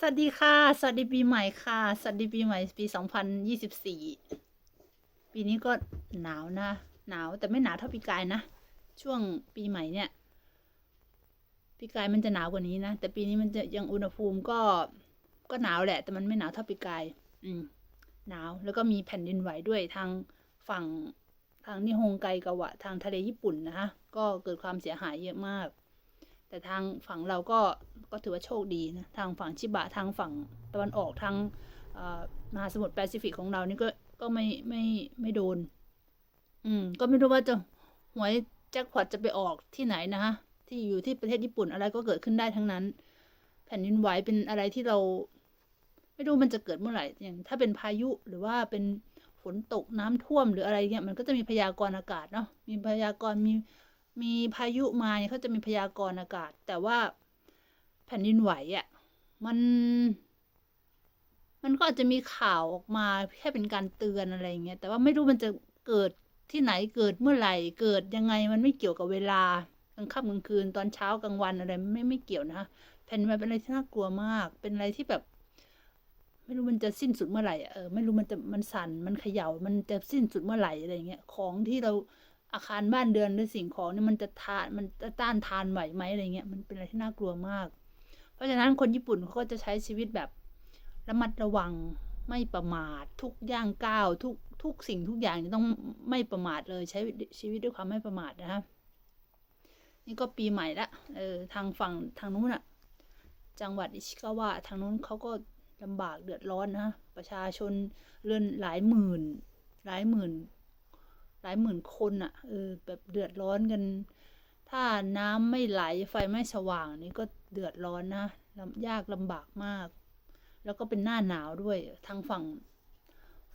สวัสดีค่ะ สวัสดีปีใหม่ค่ะ สวัสดีปีใหม่ปีสองพันยี่สิบสี่ปีนี้ก็หนาวนะ หนาวแต่ไม่หนาวเท่าปีกายนะ ช่วงปีใหม่เนี่ย ปีกายมันจะหนาวกว่านี้นะ แต่ปีนี้มันจะยังอุณหภูมิก็ ก็หนาวแหละ แต่มันไม่หนาวเท่าปีกาย อืม หนาว แล้วก็มีแผ่นดินไหวด้วยทางฝั่งทางนิฮงไกกาวะ ทางทะเลญี่ปุ่นนะคะ ก็เกิดความเสียหายเยอะมาก แต่ทางฝั่งเราก็ก็ถือว่าโชคดีนะทางฝั่งชิบะทางฝั่งตะวันออกทางมหาสมุทรแปซิฟิกของเรานี่ก็ก็ไม่ไม่ไม่โดน อืม ก็ไม่รู้ว่าจะหวยแจ็คพอตจะไปออกที่ไหนนะฮะที่อยู่ที่ประเทศญี่ปุ่นอะไรก็เกิดขึ้นได้ทั้งนั้น แผ่นดินไหวเป็นอะไรที่เรา ไม่รู้มันจะเกิดเมื่อไหร่อย่าง ถ้าเป็นพายุหรือว่าเป็นฝนตกน้ำท่วมหรืออะไรเงี้ยมันก็จะมีพยากรณ์อากาศเนาะมีพยากรณ์มี มีพายุมาเนี่ยเขาจะมีพยากรณ์อากาศ แต่ว่าแผ่นดินไหวอะ่ะมัน มันก็อาจจะมีข่าวออกมาแค่เป็นการเตือนอะไรเงี้ยแต่ว่าไม่รู้มันจะเกิดที่ไหนเกิดเมื่อไหร่เกิดยังไงมันไม่เกี่ยวกับเวลากลางค่ำกลางคืนตอนเช้ากลางวันอะไรไม่ไม่เกี่ยวนะแผ่นดินไหวเป็นอะไรที่น่ากลัวมาก เป็นอะไรที่แบบไม่รู้มันจะสิ้นสุดเมื่อไหร่เออไม่รู้มันจะมันสั่นมันเขย่ามันจะสิ้นสุดเมื่อไหร่อะไรเงี้ยของที่เรา อาคารบ้านเดือนหรือสิ่งของเนี่ยมันจะทานมันจะต้านทานไหวไหมอะไรเงี้ยมันเป็นอะไรที่น่ากลัวมาก เพราะฉะนั้นคนญี่ปุ่นเขาก็จะใช้ชีวิตแบบระมัดระวังไม่ประมาททุกย่างก้าวทุกทุกสิ่งทุกอย่างจะต้องไม่ประมาทเลยใช้ชีวิตด้วยความไม่ประมาทนะฮะนี่ก็ปีใหม่ละเออทางฝั่งทางนู้นอะจังหวัดอิชิกาวะทางนู้นเขาก็ลำบากเดือดร้อนนะประชาชนเรือนหลายหมื่น หลายหมื่น หลายหมื่นคนอะ่ะเออแบบเดือดร้อนกัน ถ้าน้ำไม่ไหลไฟไม่สว่างนี่ก็เดือดร้อนนะลำยากลำบากมาก แล้วก็เป็นหน้าหนาวด้วยทางฝั่ง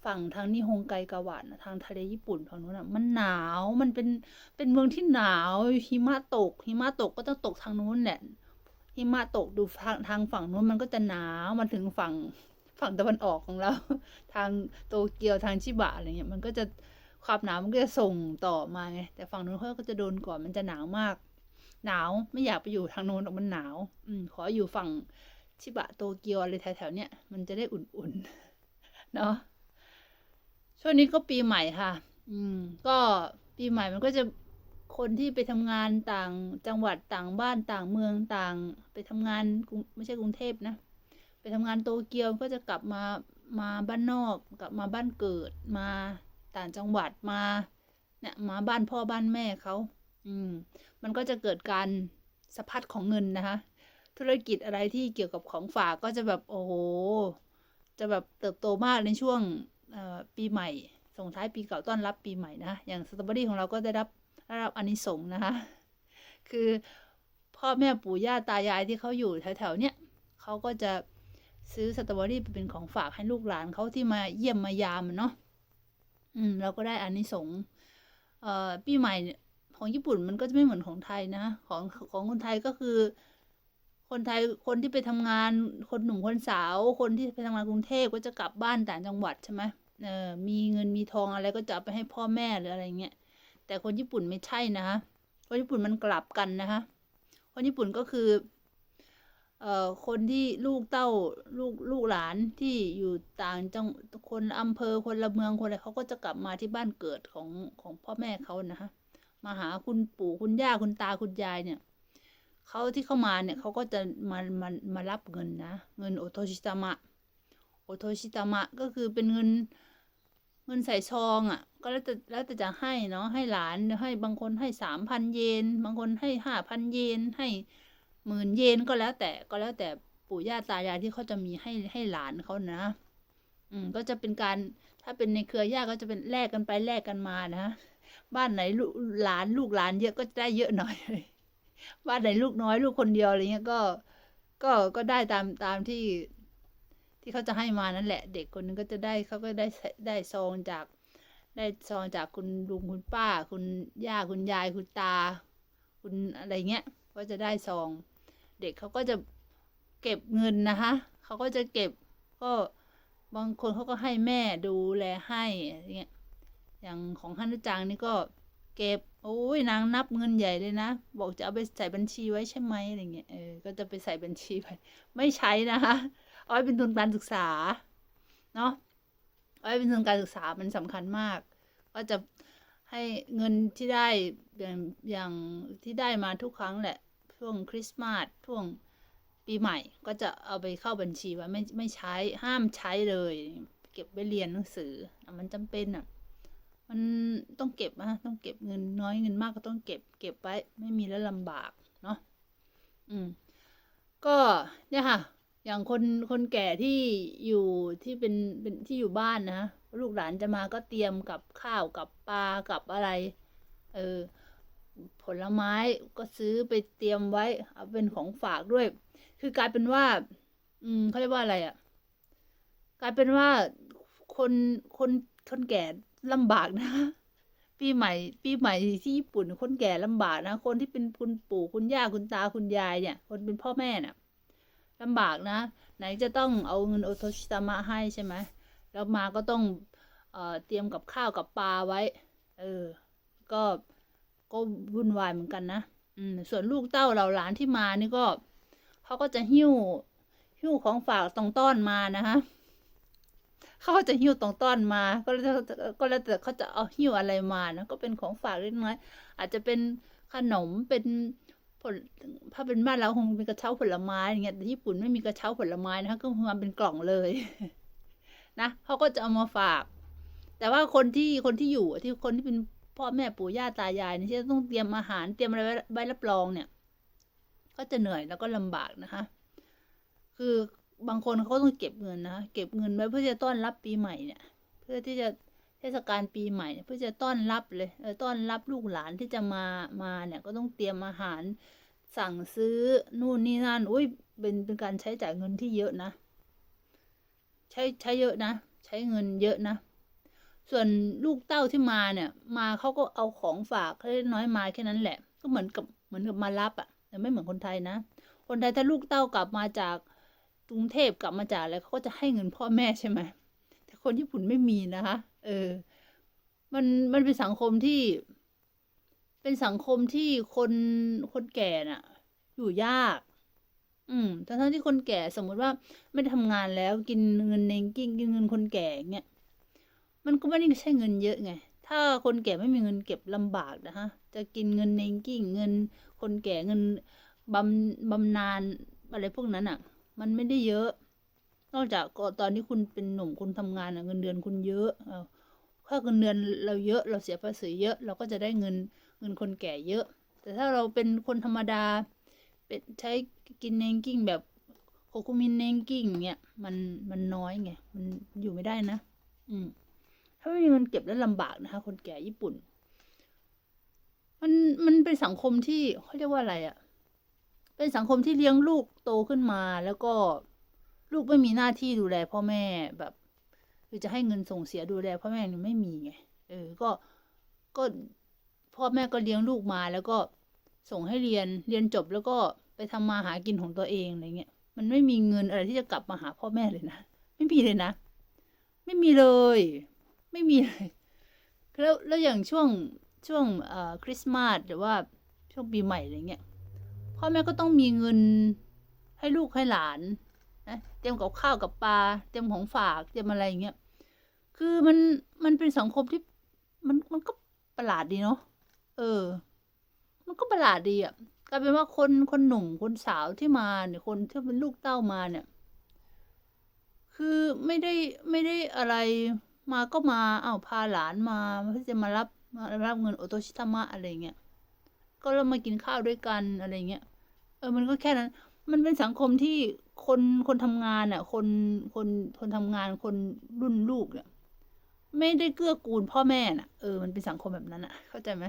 ฝั่งทางนิฮงไกกาวะนะทางทะเลญี่ปุ่นฝั่งนู้นอะมันหนาวมันเป็นเป็นเมืองที่หนาวหิมะตกหิมะตกก็ต้องตกทางนู้นแหละหิมะตกดูทางทางฝั่งนู้นมันก็จะหนาวมาถึงฝั่งฝั่งตะวันออกของเรา ทางโตเกียวทางชิบะอะไรเงี้ยมันก็จะ ความหนาวมันก็จะส่งต่อมาไงแต่ฝั่งนู้นเขาก็จะโดนก่อนมันจะหนาวมาก หนาวไม่อยากไปอยู่ทางโน้นหรอกมันหนาว อืมขออยู่ฝั่งชิบะโตเกียวอะไรแถวๆเนี้ยมันจะได้อุ่นๆเนาะช่วงนี้ก็ปีใหม่ค่ะ อืม ก็ปีใหม่มันก็จะคนที่ไปทำงานต่างจังหวัดต่างบ้านต่างเมืองต่าง ไปทำงานไม่ใช่กรุงเทพนะ ไปทำงานโตเกียวก็จะกลับมามาบ้านนอก กลับมาบ้านเกิดมา ต่างจังหวัดมาเนี่ยมาบ้านพ่อบ้านแม่เขาอืมมันก็จะเกิดการสะพัดของเงินนะคะธุรกิจอะไรที่เกี่ยวกับของฝากก็จะแบบโอ้โหจะแบบเติบโตมากในช่วงปีใหม่ส่งท้ายปีเก่าต้อนรับปีใหม่นะอย่างสตรอเบอรี่ของเราก็ได้รับได้รับอานิสงส์นะคะคือพ่อแม่ปู่ย่าตายายที่เขาอยู่แถวๆเนี้ยเขาก็จะซื้อสตรอเบอรี่ไปเป็นของฝากให้ลูกหลานเขาที่มาเยี่ยมมายามเนาะ อืม เราก็ได้อานิสงส์เอ่อปีใหม่ของญี่ปุ่นมันก็จะไม่เหมือนของไทยนะ ของของคนไทยก็คือ คนไทยคนที่ไปทำงานคนหนุ่มคนสาว คนที่ไปทำงานกรุงเทพก็จะกลับบ้านต่างจังหวัดใช่ไหมเออมีเงินมีทองอะไรก็จะไปให้พ่อแม่หรืออะไรเงี้ยแต่คนญี่ปุ่นไม่ใช่นะคะคนญี่ปุ่นมันกลับกันนะคะคนญี่ปุ่นก็คือ เอ่อคนที่ลูกเต้าลูกลูกหลานที่อยู่ต่างจังคนอำเภอคนละเมืองคนอะไรเขาก็จะกลับมาที่บ้านเกิดของของพ่อแม่เขานะคะมาหาคุณปู่คุณย่าคุณตาคุณยายเนี่ยเขาที่เข้ามาเนี่ยเขาก็จะมามามารับเงินนะ เงินโอโทชิตามะโอโทชิตามะก็คือเป็นเงินเงินใส่ซองอะ ก็แล้วแต่แล้วแต่จะให้เนาะให้หลานให้บางคนให้สามพันเยน บางคนให้ห้าพันเยนให้ หมื่นเยนก็แล้วแต่ก็แล้วแต่ปู่ย่าตายายที่เขาจะมีให้ให้หลานเขานะ อืม ก็จะเป็นการถ้าเป็นในเครือญาติก็จะเป็นแลกกันไปแลกกันมานะบ้านไหนลูกหลานลูกหลานเยอะก็ได้เยอะหน่อยบ้านไหนลูกน้อยลูกคนเดียวอะไรเงี้ยก็ ก็ก็ได้ตามตามที่ ที่เขาจะให้มานั่นแหละ เด็กคนนึงก็จะได้เขาก็ได้ได้ซองจาก ได้ซองจากคุณลุงคุณป้า คุณย่าคุณยายคุณตา คุณอะไรเงี้ย ก็จะได้ซอง เด็กเขาก็จะเก็บเงินนะคะ เขาก็จะเก็บก็บางคนเขาก็ให้แม่ดูแลให้อะไรเงี้ยอย่างของฮันจังนี่ก็เก็บโอ้ยนางนับเงินใหญ่เลยนะ บอกจะเอาไปใส่บัญชีไว้ใช่ไหมอะไรเงี้ยเออก็จะไปใส่บัญชีไปไม่ใช้นะคะเอาไว้เป็นทุนการศึกษาเนาะเอาไว้เป็นทุนการศึกษามันสำคัญมาก ก็จะให้เงินที่ได้อย่างอย่างที่ได้มาทุกครั้งแหละ ช่วงคริสต์มาสช่วงปีใหม่ก็จะเอาไปเข้าบัญชีไว้ไม่ไม่ใช้ห้ามใช้เลย เก็บไว้เรียนหนังสือมันจำเป็นอะ มันต้องเก็บนะต้องเก็บเงินน้อยเงินมากก็ต้องเก็บ เก็บไว้ไม่มีแล้วลำบากเนาะอืม ก็เนี่ยค่ะ อย่างคนคนแก่ที่อยู่ที่เป็นเป็นที่อยู่บ้านนะลูกหลานจะมาก็เตรียมกับข้าวกับปลากับอะไร เออ ผลไม้ก็ซื้อไปเตรียมไว้ เอาเป็นของฝากด้วย คือกลายเป็นว่า อืมเขาเรียกว่าอะไรอะ่ะ กลายเป็นว่าคนคนคนแก่ลำบากนะ ปีใหม่ ปีใหม่ที่ญี่ปุ่น คนแก่ลำบากนะ คนที่เป็นคุณปู่คุณย่าคุณตาคุณยายเนี่ย คนเป็นพ่อแม่น่ะลำบากนะ ไหนจะต้องเอาเงินโอโทชิตามะให้ใช่ไหมแล้วมาก็ต้องเอ่อเตรียมกับข้าวกับปลาไว้ เออ ก็ ก็วุ่นวายเหมือนกันนะอืมส่วนลูกเต้าเราหลานที่มานี่ก็เขาก็จะหิ้วหิ้วของฝากตองต้อนมานะคะเขาจะหิ้วตองต้อนมา ก็แล้วแต่ก็แล้วแต่เขาจะเอาหิ้วอะไรมานะก็เป็นของฝากเล็กน้อยอาจจะเป็นขนมเป็นผลถ้าเป็นบ้านเราคงเป็นกระเช้าผลไม้อย่างเงี้ยแต่ญี่ปุ่นไม่มีกระเช้าผลไม้นะคะก็มาเป็นกล่องเลยนะเขาก็จะเอามาฝาก แต่ว่าคนที่คนที่อยู่ที่คนที่เป็น พ่อแม่ปู่ย่าตายายเนี่ที่จะต้องเตรียมอาหารเตรียมอะไรไว้ใบรับรองเนี่ย ก็จะเหนื่อยแล้วก็ลำบากนะคะ คือบางคนเขาต้องเก็บเงินนะเก็บเงินไว้เพื่อจะต้อนรับปีใหม่เนี่ย เพื่อที่จะเทศกาลปีใหม่ เพื่อจะต้อนรับเลยเออต้อนรับลูกหลานที่จะมามาเนี่ย ก็ต้องเตรียมอาหารสั่งซื้อนู่นนี่นั่นอุ้ยเป็นเป็นการใช้จ่ายเงินที่เยอะนะ ใช้ใช้เยอะนะ ใช้เงินเยอะนะ ส่วนลูกเต้าที่มาเนี่ย มาเขาก็เอาของฝากเล็กน้อยมาแค่นั้นแหละ ก็เหมือนกับเหมือนกับมารับอะ่ะ แต่ไม่เหมือนคนไทยนะ คนไทยถ้าลูกเต้ากลับมาจากกรุงเทพกลับมาจากอะไรเขาก็จะให้เงินพ่อแม่ใช่ไหมแต่คนญี่ปุ่นไม่มีนะคะ เออ มันมันเป็นสังคมที่ เป็นสังคมที่คนคนแก่น่ะ อยู่ยาก อืมทั้งที่คนแก่สมมุติว่าไม่ได้ทำงานแล้วกินเงินเนงกิ้งกินเงินคนแก่เงี้ย มันก็ไม่ได้ใช่เงินเยอะไง ถ้าคนแก่ไม่มีเงินเก็บลำบากนะฮะ จะกินเงินเนงกิ้งเงิน คนแก่เงินบำบำนาญอะไรพวกนั้นอะ มันไม่ได้เยอะ นอกจากก็ตอนที่คุณเป็นหนุ่มคุณทำงานอะเงินเดือนคุณเยอะเออถ้าเงินเดือนเราเยอะเราเสียภาษีเยอะ เราก็จะได้เงินเงินคนแก่เยอะ แต่ถ้าเราเป็นคนธรรมดาเป็นใช้กินเนงกิ้งแบบโคคุมินเนงกิ้งเงี้ยมันมันน้อยไงมันอยู่ไม่ได้นะ อืม ถ้าไม่มีเงินเก็บแล้วลำบากนะคะ คนแก่ญี่ปุ่น มันมันเป็นสังคมที่เขาเรียกว่าอะไรอะ่ะ เป็นสังคมที่เลี้ยงลูกโตขึ้นมาแล้วก็ลูกไม่มีหน้าที่ดูแลพ่อแม่แบบคือจะให้เงินส่งเสียดูแลพ่อแม่นี่ไม่มีไงเออก็ก็พ่อแม่ก็เลี้ยงลูกมาแล้วก็ส่งให้เรียนเรียนจบแล้วก็ไปทำมาหากินของตัวเองอะไรเงี้ยมันไม่มีเงินอะไรที่จะกลับมาหาพ่อแม่เลยนะ ไม่มีเลยนะ ไม่มีเลย ไม่มีเลยแล้วแล้วอย่างช่วงช่วงเอ่อคริสต์มาสหรือว่าช่วงปีใหม่อะไรเงี้ยพ่อแม่ก็ต้องมีเงินให้ลูกให้หลานนะเตรียมกับข้าวกับปลาเตรียมของฝากเตรียมอะไรอย่างเงี้ยคือมันมันเป็นสังคมที่มันมันก็ประหลาดดีเนาะเออ มันก็ประหลาดดีอะกลายเป็นว่าคนคนหนุ่มคนสาวที่มาเนี่ยคนที่เป็นลูกเต้ามาเนี่ย คือไม่ได้ไม่ได้อะไร มาก็มา เอา้าพาหลานมาเพื่อจะมารับมารับเงินโอโตชิตามะอะไรเงี้ย ก็เรามากินข้าวด้วยกันอะไรเงี้ย เออ มันก็แค่นั้น มันเป็นสังคมที่คนคนทำงานอะ คนคนคนทำงานคนรุ่นลูกเนี่ยไม่ได้เกื้อกูลพ่อแม่น่ะ เออ มันเป็นสังคมแบบนั้นอะ เข้าใจไหม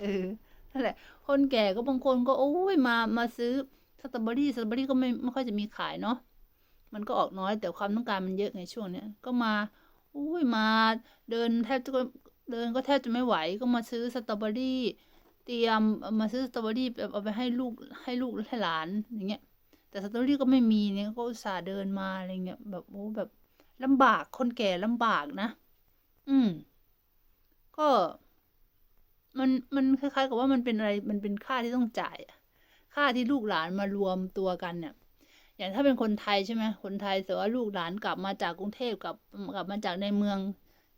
เออ นั่นแหละ คนแก่ก็บางคนก็โอ้ยมา มาซื้อสตรอเบอรี่สตรอเบอรี่ก็ไม่ไม่ค่อยจะมีขายเนาะ มันก็ออกน้อยแต่ความต้องการมันเยอะไงช่วงเนี้ย ก็มา อุ้ยมาเดินแทบจะเดินก็แทบจะไม่ไหวก็มาซื้อสตรอเบอรี่เตรียมมาซื้อสตรอเบอรี่แบบเอาไปให้ลูกให้ลูกให้หลานอย่างเงี้ย แต่สตรอเบอรี่ก็ไม่มีเนี่ยก็อุตส่าห์เดินมาอะไรเงี้ยแบบโอ้แบบลำบากคนแก่ลำบากนะ อืม ก็ มันมันคล้ายๆ กับว่ามันเป็นอะไร มันเป็นค่าที่ต้องจ่ายค่าที่ลูกหลานมารวมตัวกันเนี่ย อย่างถ้าเป็นคนไทยใช่ไหมคนไทยแต่ว่าลูกหลานกลับมาจากกรุงเทพกลับกลับมาจากในเมือง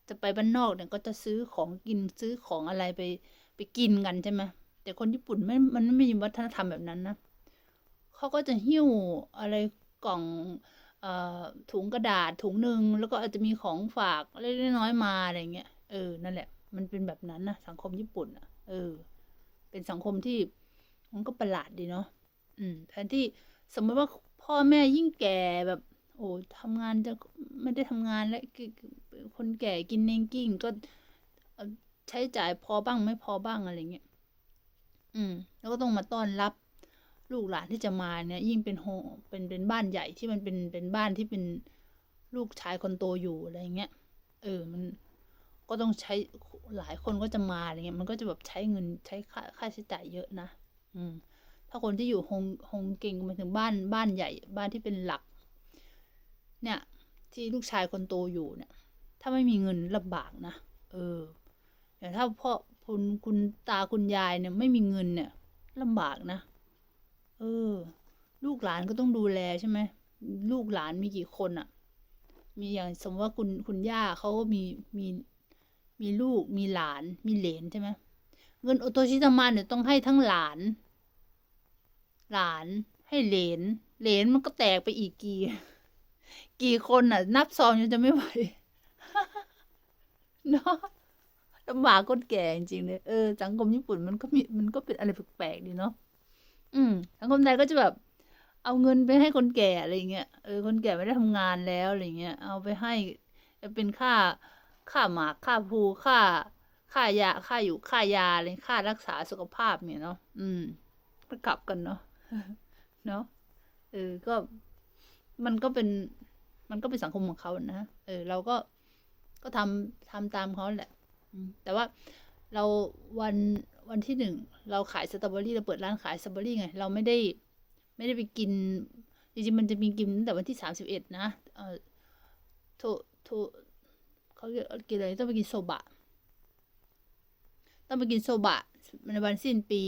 จะไปบ้านนอกเนี่ยก็จะซื้อของกินซื้อของอะไรไปไปกินกันใช่ไหมแต่คนญี่ปุ่นไม่มันไม่มีวัฒนธรรมแบบนั้นนะเขาก็จะหิ้วอะไรกล่องอถุงกระดาษถุงหนึ่งแล้วก็อาจจะมีของฝากเล็กน้อยมาอะไรเงี้ยเออนั่นแหละ มันเป็นแบบนั้นนะสังคมญี่ปุ่นอะ เออ เป็นสังคมที่มันก็ประหลาดดีเนาะอืมแทนที่สมมติว่า พ่อแม่ยิ่งแก่แบบ โอ้ทำงานจะไม่ได้ทำงานแล้วคือคนแก่กินเนงกิ้งก็ใช้จ่ายพอบ้างไม่พอบ้างอะไรเงี้ยอืม แล้วก็ต้องมาต้อนรับลูกหลานที่จะมาเนี่ย ยิ่งเป็นโฮเป็นเป็นบ้านใหญ่ที่มันเป็นเป็นบ้านที่เป็นลูกชายคนโตอยู่อะไรเงี้ยเออมันก็ต้องใช้หลายคนก็จะมาอะไรเงี้ยมันก็จะแบบใช้เงินใช้ค่าค่าใช้จ่ายเยอะนะ อืม ถ้าคนที่อยู่ฮงฮงเก่งหมายถึงบ้านบ้านใหญ่ บ้านที่เป็นหลัก เนี่ย ที่ลูกชายคนโตอยู่เนี่ย ถ้าไม่มีเงินลำบากนะเออแต่ถ้าพ่อคุณคุณตาคุณยายเนี่ยไม่มีเงินเนี่ยลำบากนะ เออ ลูกหลานก็ต้องดูแลใช่ไหมลูกหลานมีกี่คนอะ่ะ มีอย่างสมมติว่าคุณคุณย่าเขาก็มีมีมีลูกมีหลานมีเหลนใช่ไหมเงินโอโตชิตามะเนี่ยต้องให้ทั้งหลาน หลานให้เหลน เหลนมันก็แตกไปอีกกี่ กี่คนอะ นับซองจนจะไม่ไหวเนาะลำบากคนแก่จริงๆเลยเออสังคมญี่ปุ่นมันก็มีมันก็เป็นอะไรแปลกๆดีเนาะอืมสังคมไทยก็จะแบบ เอาเงินไปให้คนแก่อะไรเงี้ยเออคนแก่ไม่ได้ทำงานแล้วอะไรเงี้ยเอาไปให้เป็นค่าค่าหมากค่าภูค่า ค่ายาค่าอยู่ค่ายาอะไรค่ารักษาสุขภาพเนี่ยเนาะอืมก็กลับกันเนาะ เนาะเออก็มันก็เป็น มันก็เป็นสังคมของเขานะเออ เราก็ก็ทำทำตามเขาแหละแต่ว่าเราวันวันที่หนึ่งเราขายสตรอเบอรี่เราเปิดร้านขายสตรอเบอรี่ไง เราไม่ได้ ไม่ได้ไปกินจริงๆมันจะมีกินตั้งแต่วันที่สามสิบเอ็ดนะเออโทโทเขากินอะไรต้องไปกินโซบะ ต้องไปกินโซบะในวันสิ้นปี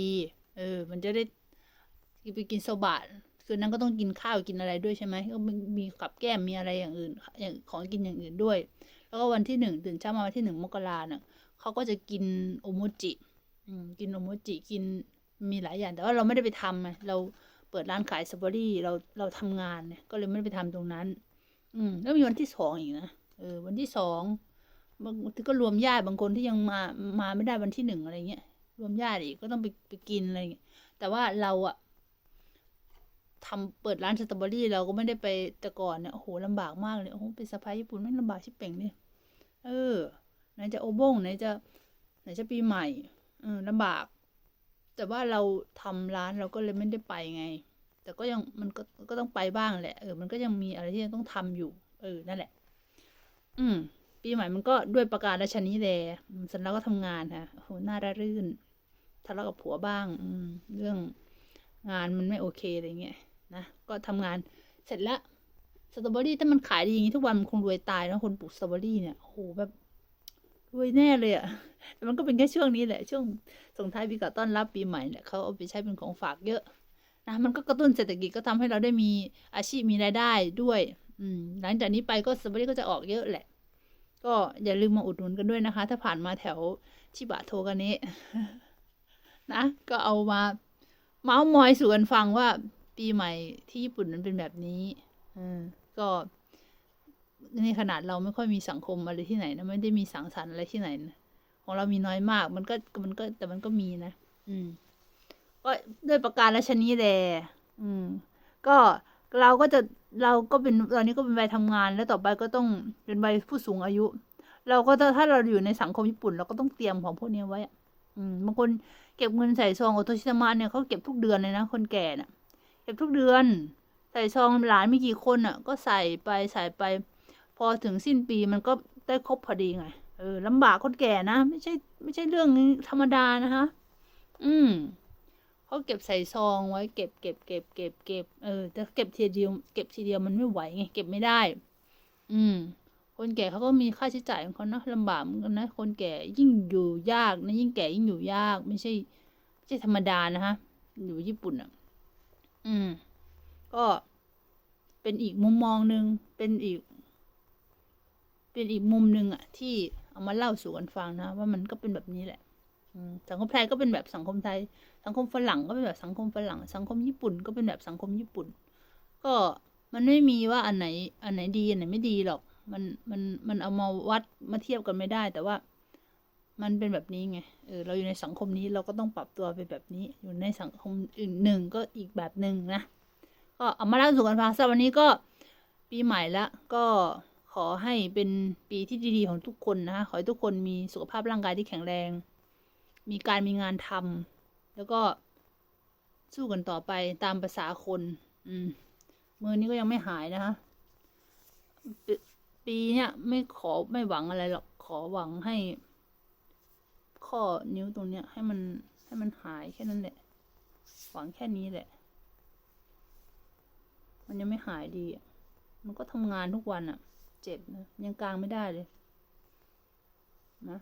เออ มันจะได้ ไปกินโซบะคืนนั้นก็ต้องกินข้าวกินอะไรด้วยใช่ไหมก็มีมีกับแก้มมีอะไรอย่างอื่น อย่างของกินอย่างอื่นด้วย แล้วก็วันที่หนึ่งตื่นเช้ามาวันที่หนึ่งมกราเนี่ยเขาก็จะกินโอโมจิกินโอโมจิกินมีหลายอย่าง แต่ว่าเราไม่ได้ไปทำไงเราเปิดร้านขายสตรอเบอรี่เราเราทำงานเนี่ยก็เลยไม่ได้ไปทำตรงนั้น อืมแล้วมีวันที่สองอีกนะเออวันที่สองบางทีก็รวมญาติบางคนที่ยังมามาไม่ได้วันที่หนึ่งอะไรเงี้ยรวมญาติอีกก็ต้องไปไปกินอะไรเงี้ยแต่ว่าเราอะ ทำเปิดร้านสตรอเบอรี่เราก็ไม่ได้ไปแต่ก่อนเนี่ยโอ้โหลำบากมากเลยโอ้โหเป็นสะพายญี่ปุ่นไม่งลำบากชิบเป่งเลยเออไหนจะโอบงไหนจะไหนจะปีใหม่เออลำบาก แต่ว่าเราทำร้านเราก็เลยไม่ได้ไปไง แต่ก็ยังมันก็ก็ต้องไปบ้างแหละเออมันก็ยังมีอะไรที่ยังต้องทำอยู่ เออนั่นแหละ อืม ปีใหม่มันก็ด้วยประการราชนี้แลอืมเสร็จแล้วก็ทำงานค่ะโอ้โหน่าระรื่นทะเลาะกับผัวบ้าง อืม เรื่องงานมันไม่โอเคอะไรเงี้ย นะก็ทำงานเสร็จแล้วสตรอเบอรี่ถ้ามันขายดีอย่างนี้ทุกวันมันคงรวยตายนะคนปลูกสตรอเบอรี่เนี่ยโอ้โหแบบรวยแน่เลยอะแต่มันก็เป็นแค่ช่วงนี้แหละ ช่วงส่งท้ายปีเก่าต้อนรับปีใหม่เนี่ยเขาเอาไปใช้เป็นของฝากเยอะนะมันก็กระตุ้นเศรษฐกิจก็ทำให้เราได้มีอาชีพมีรายได้ด้วย อืมหลังจากนี้ไปก็สตรอเบอรี่ก็จะออกเยอะแหละ ก็อย่าลืมมาอุดหนุนกันด้วยนะคะ ถ้าผ่านมาแถวชิบะโทกันนี้นะ ก็เอามาเมาส์มอยสู่กันฟังว่า ปีใหม่ที่ญี่ปุ่นมันเป็นแบบนี้อืมก็นี่ขนาดเราไม่ค่อยมีสังคมอะไรที่ไหนนะไม่ได้มีสังสรรค์อะไรที่ไหนนะของเรามีน้อยมาก มันก็มันก็แต่มันก็มีนะอืม ก็ด้วยประการราชนี้แหละอืม ก็เราก็จะเราก็เป็นตอนนี้ก็เป็นวัยทำงาน แล้วต่อไปก็ต้องเป็นวัยผู้สูงอายุ เราก็จะถ้าเราอยู่ในสังคมญี่ปุ่น เราก็ต้องเตรียมของพวกนี้ไว้อะอืมบางคนเก็บเงินใส่ซองโอโตชิตามะเนี่ยเขาเก็บทุกเดือนเลยนะคนแก่น่ะ เก็บทุกเดือน ใส่ซองหลานมีกี่คนอะ ก็ใส่ไปใส่ไป พอถึงสิ้นปีมันก็ได้ครบพอดีไง เออลำบากคนแก่นะ ไม่ใช่ ไม่ใช่เรื่องธรรมดานะคะ อืมเขาเก็บใส่ซองไว้เก็บเก็บเก็บเก็บเก็บเออแต่เก็บทีเดียว เก็บทีเดียวมันไม่ไหวไงเก็บไม่ได้ อืม คนแก่เขาก็มีค่าใช้จ่ายของเขานะลำบากเหมือนกันนะ คนแก่ยิ่งอยู่ยากนะยิ่งแก่ยิ่งอยู่ยาก ไม่ใช่ไม่ใช่ธรรมดานะฮะอยู่ญี่ปุ่นอะ อืม ก็เป็นอีกมุมมองหนึ่งเป็นอีก เป็นอีกมุมหนึ่งอะที่เอามาเล่าสู่กันฟังนะว่ามันก็เป็นแบบนี้แหละสังคมไทยก็เป็นแบบสังคมไทย สังคมฝรั่งก็เป็นแบบสังคมฝรั่ง สังคมญี่ปุ่นก็เป็นแบบสังคมญี่ปุ่น ก็มันไม่มีว่าอันไหน อันไหนดีอันไหนไม่ดีหรอก มันมันมันเอามาวัดมาเทียบกันไม่ได้ แต่ว่า มันเป็นแบบนี้ไง เออ เราอยู่ในสังคมนี้เราก็ต้องปรับตัวเป็นแบบนี้ อยู่ในสังคมอื่นหนึ่งก็อีกแบบหนึ่งนะ ก็เอามาเล่าสู่กันฟังสำหรับวันนี้ก็ปีใหม่ล้วก็ขอให้เป็นปีที่ดีๆของทุกคนนะ ขอให้ทุกคนมีสุขภาพร่างกายที่แข็งแรง มีการมีงานทำแล้วก็สู้กันต่อไปตามภาษาคน อืม มือนี้ก็ยังไม่หายนะคะปปีเนี้ยไม่ขอไม่หวังอะไรหรอก ขอหวังให้ ข้อนิ้วตรงเนี้ยให้มันให้มันหายแค่นั้นแหละหวังแค่นี้แหละ มันยังไม่หายดีอะมันก็ทำงานทุกวันอะเจ็บนะยังกลางไม่ได้เลยนะ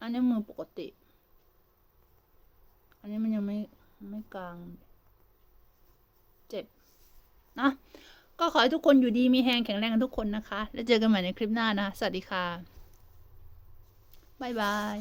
อันนี้มือปกติ อันนี้มันยังไม่ไม่กลาง เจ็บนะก็ขอให้ทุกคนอยู่ดีมีแรงแข็งแรงกันทุกคนนะคะ แล้วเจอกันใหม่ในคลิปหน้านะ สวัสดีค่ะ บ๊ายบาย